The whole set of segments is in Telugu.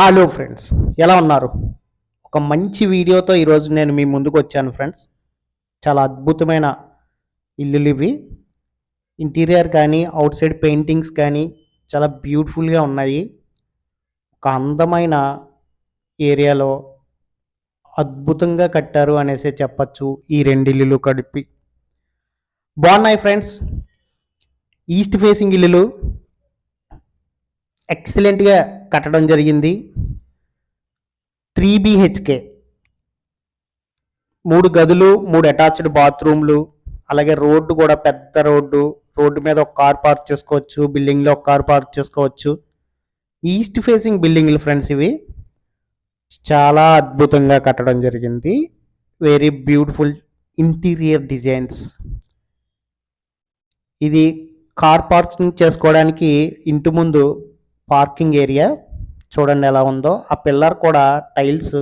హలో ఫ్రెండ్స్ ఎలా ఉన్నారు? ఒక మంచి వీడియోతో ఈరోజు నేను మీ ముందుకు వచ్చాను ఫ్రెండ్స్ చాలా అద్భుతమైన ఇల్లులు ఇవి. ఇంటీరియర్ కానీ అవుట్ సైడ్ పెయింటింగ్స్ కానీ చాలా బ్యూటిఫుల్గా ఉన్నాయి. ఒక అందమైన ఏరియాలో అద్భుతంగా కట్టారు అనేసి చెప్పచ్చు ఈ రెండు ఇల్లులు కలిపి. బాగున్నాయి ఫ్రెండ్స్ ఈస్ట్ ఫేసింగ్ ఇల్లులు ఎక్సలెంట్గా కట్టడం జరిగింది. Three BHK. మూడు గదులు మూడు అటాచ్డ్ బాత్రూమ్లు అలాగే రోడ్డు కూడా పెద్ద రోడ్డు. రోడ్డు మీద ఒక కార్ పార్క్ చేసుకోవచ్చు బిల్డింగ్లో ఒక కార్ పార్క్ చేసుకోవచ్చు. ఈస్ట్ ఫేసింగ్ బిల్డింగ్లు ఫ్రెండ్స్ ఇవి. చాలా అద్భుతంగా కట్టడం జరిగింది. Very beautiful interior designs. ఇది కార్ పార్కింగ్ చేసుకోవడానికి ఇంటి ముందు పార్కింగ్ ఏరియా చూడండి ఎలా ఉందో. ఆ పిల్లర్ కూడా టైల్స్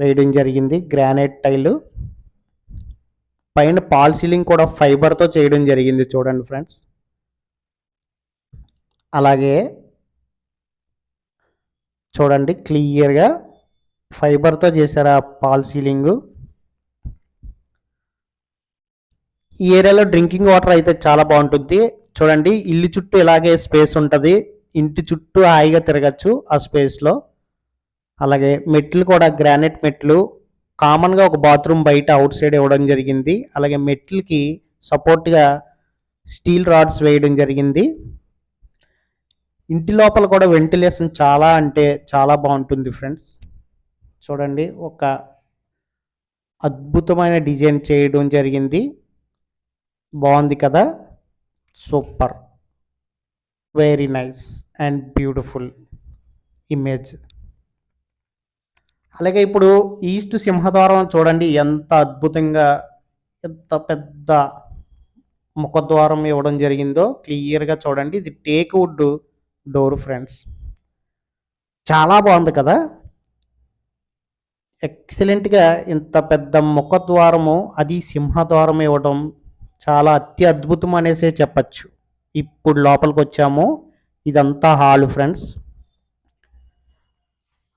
వేయడం జరిగింది. Granite tile. పైన పాల్ సీలింగ్ కూడా ఫైబర్తో చేయడం జరిగింది చూడండి ఫ్రెండ్స్. అలాగే చూడండి క్లియర్గా ఫైబర్తో చేశారు ఆ పాల్ సీలింగ్. ఈ ఏరియాలో డ్రింకింగ్ వాటర్ అయితే చాలా బాగుంటుంది. చూడండి ఇల్లు చుట్టూ ఇలాగే స్పేస్ ఉంటుంది. ఇంటి చుట్టూ హాయిగా తిరగచ్చు ఆ స్పేస్లో అలాగే మెట్లు కూడా గ్రానైట్ మెట్లు. కామన్గా ఒక బాత్రూమ్ బయట అవుట్ సైడ్ ఇవ్వడం జరిగింది. అలాగే మెట్లకి సపోర్ట్గా స్టీల్ రాడ్స్ వేయడం జరిగింది. ఇంటి లోపల కూడా వెంటిలేషన్ చాలా అంటే చాలా బాగుంటుంది ఫ్రెండ్స్ చూడండి ఒక అద్భుతమైన డిజైన్ చేయడం జరిగింది. బాగుంది కదా? Super. Very nice and beautiful image అలాగే ఇప్పుడు ఈస్ట్ సింహద్వారం చూడండి ఎంత అద్భుతంగా ఎంత పెద్ద ముఖద్వారం ఇవ్వడం జరిగిందో క్లియర్గా చూడండి. ఇది టేక్ వుడ్ డోర్ ఫ్రెండ్స్ చాలా బాగుంది కదా? ఎక్సలెంట్గా ఇంత పెద్ద ముఖద్వారము అది సింహద్వారం ఇవ్వడం చాలా అతి అద్భుతం అనేసే చెప్పచ్చు. ఇప్పుడు లోపలికి వచ్చాము ఇదంతా హాల్ ఫ్రెండ్స్.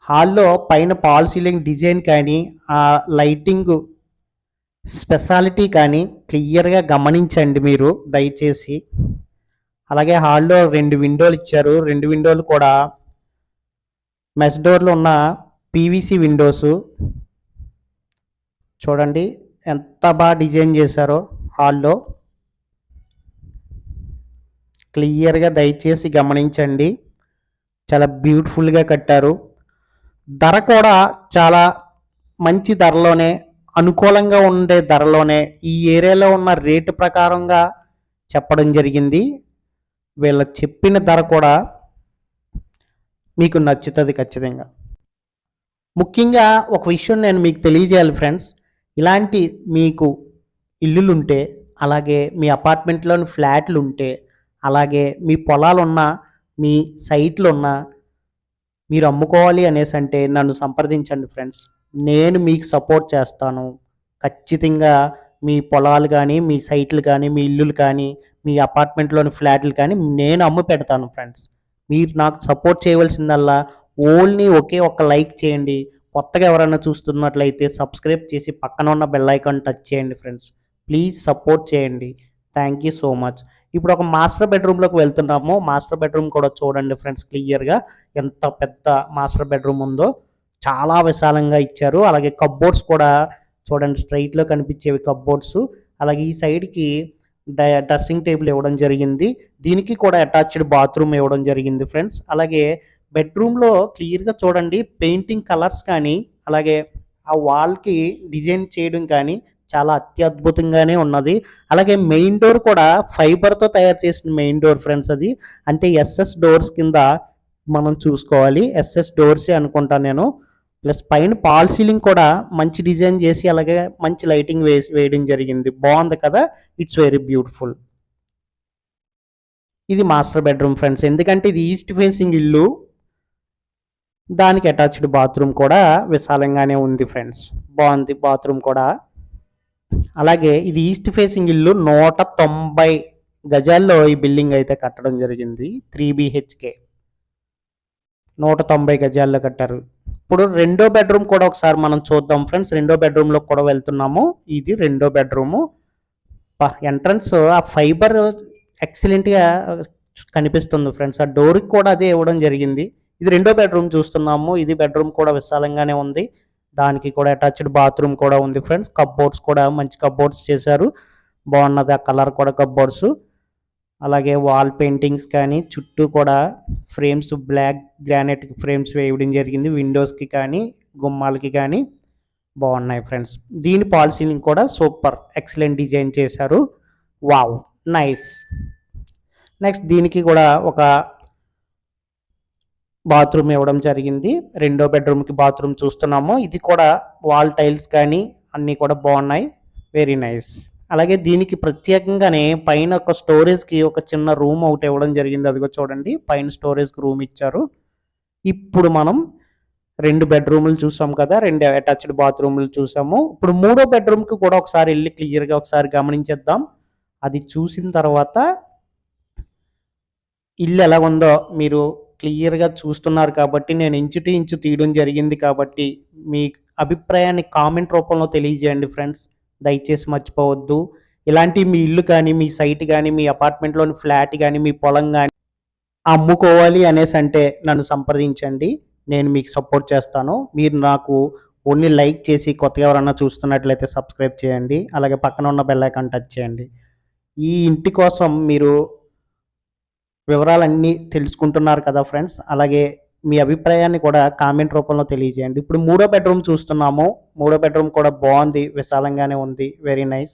హాల్లో పైన పాల్ సీలింగ్ డిజైన్ కానీ ఆ లైటింగ్ స్పెషాలిటీ కానీ క్లియర్గా గమనించండి మీరు దయచేసి. అలాగే హాల్లో రెండు విండోలు ఇచ్చారు. రెండు విండోలు కూడా మెస్ డోర్లో ఉన్న పీవీసీ విండోస్. చూడండి ఎంత బాగా డిజైన్ చేశారో హాల్లో. క్లియర్గా దయచేసి గమనించండి. చాలా బ్యూటిఫుల్గా కట్టారు. ధర కూడా చాలా మంచి ధరలోనే అనుకూలంగా ఉండే ధరలోనే ఈ ఏరియాలో ఉన్న రేటు ప్రకారంగా చెప్పడం జరిగింది. వీళ్ళ చెప్పిన ధర కూడా మీకు నచ్చుతుంది ఖచ్చితంగా. ముఖ్యంగా ఒక విషయం నేను మీకు తెలియజేయాలి ఫ్రెండ్స్. ఇలాంటి మీకు ఇల్లులుంటే అలాగే మీ అపార్ట్మెంట్లోని ఫ్లాట్లు ఉంటే అలాగే మీ పొలాలు ఉన్న మీ సైట్లు ఉన్న మీరు అమ్ముకోవాలి అనేసి అంటే నన్ను సంప్రదించండి ఫ్రెండ్స్. నేను మీకు సపోర్ట్ చేస్తాను. ఖచ్చితంగా మీ పొలాలు కానీ మీ సైట్లు కానీ మీ ఇల్లులు కానీ మీ అపార్ట్మెంట్లోని ఫ్లాట్లు కానీ నేను అమ్ము పెడతాను ఫ్రెండ్స్. మీరు నాకు సపోర్ట్ చేయవలసిందల్లా ఓన్లీ ఒకే ఒక్క లైక్ చేయండి. కొత్తగా ఎవరైనా చూస్తున్నట్లయితే సబ్స్క్రైబ్ చేసి పక్కన ఉన్న బెల్ ఐకాన్ టచ్ చేయండి ఫ్రెండ్స్. ప్లీజ్ సపోర్ట్ చేయండి. Thank you so much. ఇప్పుడు ఒక మాస్టర్ బెడ్రూమ్లోకి వెళ్తున్నాము. మాస్టర్ బెడ్రూమ్ కూడా చూడండి ఫ్రెండ్స్ క్లియర్గా ఎంత పెద్ద మాస్టర్ బెడ్రూమ్ ఉందో. చాలా విశాలంగా ఇచ్చారు. అలాగే కబ్బోర్డ్స్ కూడా చూడండి స్ట్రైట్లో కనిపించేవి కబ్బోర్డ్స్ అలాగే ఈ సైడ్కి డ్రెస్సింగ్ టేబుల్ ఇవ్వడం జరిగింది. దీనికి కూడా అటాచ్డ్ బాత్రూమ్ ఇవ్వడం జరిగింది ఫ్రెండ్స్. అలాగే బెడ్రూమ్లో క్లియర్గా చూడండి పెయింటింగ్ కలర్స్ కానీ అలాగే ఆ వాల్కి డిజైన్ చేయడం కానీ చాలా అత్యద్భుతంగానే ఉన్నది. అలాగే మెయిన్ డోర్ కూడా ఫైబర్తో తయారు చేసిన మెయిన్ డోర్ ఫ్రెండ్స్ అది. అంటే ఎస్ఎస్ డోర్స్ కింద మనం చూసుకోవాలి. ఎస్ఎస్ డోర్సే అనుకుంటాను నేను. ప్లస్ పైన పాల్ సీలింగ్ కూడా మంచి డిజైన్ చేసి అలాగే మంచి లైటింగ్ వేసి వేయడం జరిగింది. బాగుంది కదా? ఇట్స్ వెరీ బ్యూటిఫుల్ ఇది మాస్టర్ బెడ్రూమ్ ఫ్రెండ్స్. ఎందుకంటే ఇది ఈస్ట్ ఫేసింగ్ ఇల్లు. దానికి అటాచ్డ్ బాత్రూమ్ కూడా విశాలంగానే ఉంది ఫ్రెండ్స్. బాగుంది బాత్రూమ్ కూడా. అలాగే ఇది ఈస్ట్ ఫేసింగ్ ఇల్లు నూట తొంభై గజాల్లో ఈ బిల్డింగ్ అయితే కట్టడం జరిగింది త్రీ బిహెచ్కే. నూట తొంభై గజాల్లో కట్టారు. ఇప్పుడు రెండో బెడ్రూమ్ కూడా ఒకసారి మనం చూద్దాం ఫ్రెండ్స్. రెండో బెడ్రూమ్లో కూడా వెళ్తున్నాము. ఇది రెండో బెడ్రూము. ఎంట్రన్స్ ఆ ఫైబర్ ఎక్సలెంట్గా కనిపిస్తుంది ఫ్రెండ్స్. ఆ డోర్కి కూడా అదే ఇవ్వడం జరిగింది. ఇది రెండో బెడ్రూమ్ చూస్తున్నాము. ఇది బెడ్రూమ్ కూడా విశాలంగానే ఉంది. దానికి కూడా అటాచ్డ్ బాత్రూమ్ కూడా ఉంది ఫ్రెండ్స్. కప్బోర్డ్స్ కూడా మంచి కప్బోర్డ్స్ చేశారు. బాగున్నది ఆ కలర్ కూడా కప్బోర్డ్స్. అలాగే వాల్ పెయింటింగ్స్ కానీ చుట్టూ కూడా ఫ్రేమ్స్ బ్లాక్ గ్రానైట్ ఫ్రేమ్స్ వేయడం జరిగింది. విండోస్కి కానీ గుమ్మాలకి కానీ బాగున్నాయి ఫ్రెండ్స్. దీని పాలసీని కూడా సూపర్ ఎక్సలెంట్ డిజైన్ చేశారు. Wow nice. నెక్స్ట్ దీనికి కూడా ఒక బాత్రూమ్ ఇవ్వడం జరిగింది. రెండో బెడ్రూమ్కి బాత్రూమ్ చూస్తున్నాము. ఇది కూడా వాల్ టైల్స్ కానీ అన్నీ కూడా బాగున్నాయి. వెరీ నైస్ అలాగే దీనికి ప్రత్యేకంగానే పైన ఒక స్టోరేజ్కి ఒక చిన్న రూమ్ ఒకటి ఇవ్వడం జరిగింది. అదిగో చూడండి. పైన స్టోరేజ్కి రూమ్ ఇచ్చారు. ఇప్పుడు మనం రెండు బెడ్రూములు చూసాం కదా. రెండు అటాచ్డ్ బాత్రూములు చూసాము. ఇప్పుడు మూడో బెడ్రూమ్కి కూడా ఒకసారి వెళ్ళి క్లియర్గా ఒకసారి గమనించేద్దాం. అది చూసిన తర్వాత ఇల్లు ఎలా ఉందో మీరు క్లియర్గా చూస్తున్నారు కాబట్టి నేను ఇంచు టు ఇంచు తీయడం జరిగింది కాబట్టి మీ అభిప్రాయాన్ని కామెంట్ రూపంలో తెలియజేయండి ఫ్రెండ్స్. దయచేసి మర్చిపోవద్దు. ఇలాంటి మీ ఇల్లు కానీ మీ సైట్ కానీ మీ అపార్ట్మెంట్లోని ఫ్లాట్ కానీ మీ పొలం కానీ అమ్ముకోవాలి అనేసి అంటే నన్ను సంప్రదించండి. నేను మీకు సపోర్ట్ చేస్తాను. మీరు నాకు ఓన్లీ లైక్ చేసి కొత్తగా ఎవరన్నా చూస్తున్నట్లయితే సబ్స్క్రైబ్ చేయండి. అలాగే పక్కన ఉన్న బెల్ ఐకాన్ టచ్ చేయండి. ఈ ఇంటి కోసం మీరు వివరాలన్నీ తెలుసుకుంటున్నారు కదా ఫ్రెండ్స్. అలాగే మీ అభిప్రాయాన్ని కూడా కామెంట్ రూపంలో తెలియజేయండి. ఇప్పుడు మూడో బెడ్రూమ్ చూస్తున్నాము. మూడో బెడ్రూమ్ కూడా బాగుంది. విశాలంగానే ఉంది. వెరీ నైస్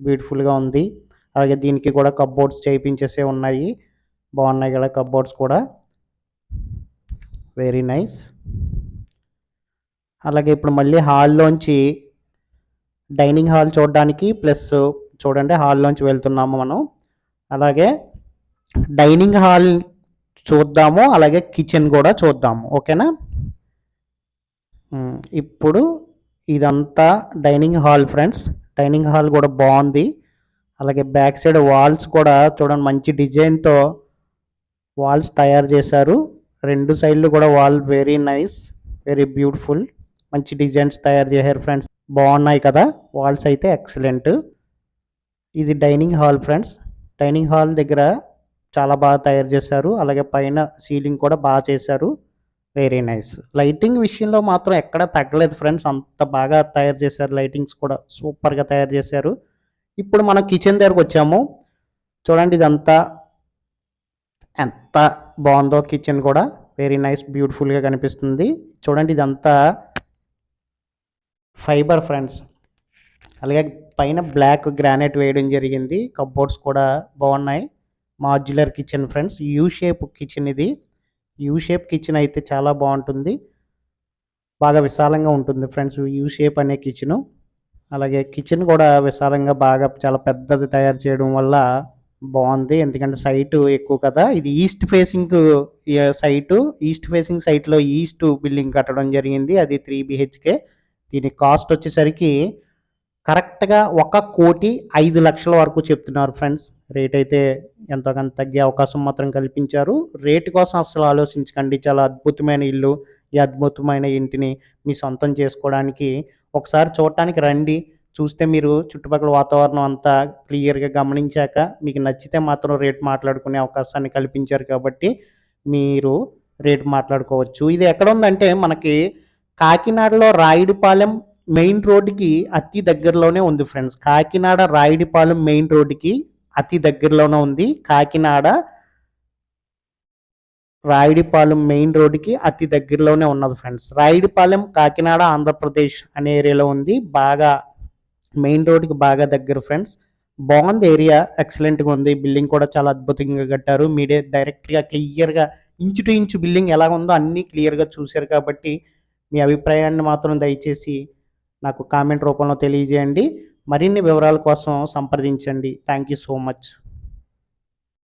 బ్యూటిఫుల్గా ఉంది. అలాగే దీనికి కూడా కప్బోర్డ్స్ చేయించేసే ఉన్నాయి. బాగున్నాయి కదా కప్బోర్డ్స్ కూడా. వెరీ నైస్ అలాగే ఇప్పుడు మళ్ళీ హాల్లోంచి డైనింగ్ హాల్ చూడడానికి ప్లస్ చూడండి హాల్లోంచి వెళ్తున్నాము మనం. అలాగే డైనింగ్ హాల్ చూద్దాము అలాగే కిచెన్ కూడా చూద్దాము. ఓకేనా? ఇప్పుడు ఇదంతా dining hall friends. Dining hall కూడా బాగుంది. అలాగే బ్యాక్ సైడ్ వాల్స్ కూడా చూడండి మంచి డిజైన్తో వాల్స్ తయారు చేశారు. రెండు సైడ్లు కూడా wall very nice very beautiful మంచి డిజైన్స్ తయారు చేశారు ఫ్రెండ్స్. బాగున్నాయి కదా వాల్స్ అయితే ఎక్సలెంట్. ఇది dining hall friends. Dining hall దగ్గర చాలా బాగా తయారు చేశారు. అలాగే పైన సీలింగ్ కూడా బాగా చేశారు. వెరీ నైస్ లైటింగ్ విషయంలో మాత్రం ఎక్కడ తగ్గలేదు ఫ్రెండ్స్. అంత బాగా తయారు చేశారు. లైటింగ్స్ కూడా సూపర్గా తయారు చేశారు. ఇప్పుడు మనం కిచెన్ దగ్గరకు వచ్చాము. చూడండి ఇదంతా ఎంత బాగుందో కిచెన్ కూడా. వెరీ నైస్ బ్యూటిఫుల్గా కనిపిస్తుంది. చూడండి ఇదంతా ఫైబర్ ఫ్రెండ్స్ అలాగే పైన బ్లాక్ గ్రానైట్ వేయడం జరిగింది. కప్బోర్డ్స్ కూడా బాగున్నాయి. Modular kitchen friends. U shape kitchen ఇది. యూ షేప్ కిచెన్ అయితే చాలా బాగుంటుంది. బాగా విశాలంగా ఉంటుంది ఫ్రెండ్స్. యూ షేప్ అనే కిచెను. అలాగే కిచెన్ కూడా విశాలంగా బాగా చాలా పెద్దది తయారు చేయడం వల్ల బాగుంది. ఎందుకంటే సైటు ఎక్కువ కదా. ఇది east facing site. East facing సైట్లో ఈస్ట్ బిల్డింగ్ కట్టడం జరిగింది. అది త్రీ బిహెచ్కే. దీని కాస్ట్ వచ్చేసరికి కరెక్ట్గా ఒక కోటి ఐదు లక్షల వరకు చెప్తున్నారు ఫ్రెండ్స్. రేట్ అయితే ఎంతో కొంత తగ్గే అవకాశం మాత్రం కల్పించారు. రేటు కోసం అస్సలు ఆలోచించకండి. చాలా అద్భుతమైన ఇల్లు ఈ అద్భుతమైన ఇంటిని మీ సొంతం చేసుకోవడానికి. ఒకసారి చూడటానికి రండి. చూస్తే మీరు చుట్టుపక్కల వాతావరణం అంతా క్లియర్గా గమనించాక మీకు నచ్చితే మాత్రం రేటు మాట్లాడుకునే అవకాశాన్ని కల్పించారు కాబట్టి మీరు రేటు మాట్లాడుకోవచ్చు. ఇది ఎక్కడ ఉందంటే మనకి కాకినాడలో రాయుడిపాలెం మెయిన్ రోడ్డుకి అతి దగ్గరలోనే ఉంది ఫ్రెండ్స్. కాకినాడ రాయుడిపాలెం మెయిన్ రోడ్డుకి అతి దగ్గరలోనే ఉంది. కాకినాడ రాయుడిపాలెం మెయిన్ రోడ్డుకి అతి దగ్గరలోనే ఉన్నది ఫ్రెండ్స్. రాయుడిపాలెం కాకినాడ ఆంధ్రప్రదేశ్ అనే ఏరియాలో ఉంది. బాగా మెయిన్ రోడ్డుకి బాగా దగ్గర ఫ్రెండ్స్. బాగుంది ఏరియా ఎక్సలెంట్గా ఉంది. బిల్డింగ్ కూడా చాలా అద్భుతంగా కట్టారు. మీరే డైరెక్ట్గా క్లియర్గా ఇంచు టు ఇంచు బిల్డింగ్ ఎలా ఉందో అన్నీ క్లియర్గా చూశారు కాబట్టి మీ అభిప్రాయాన్ని మాత్రం దయచేసి నాకు కామెంట్ రూపంలో తెలియజేయండి. మరిన్ని వివరాల కోసం సంప్రదించండి. Thank you so much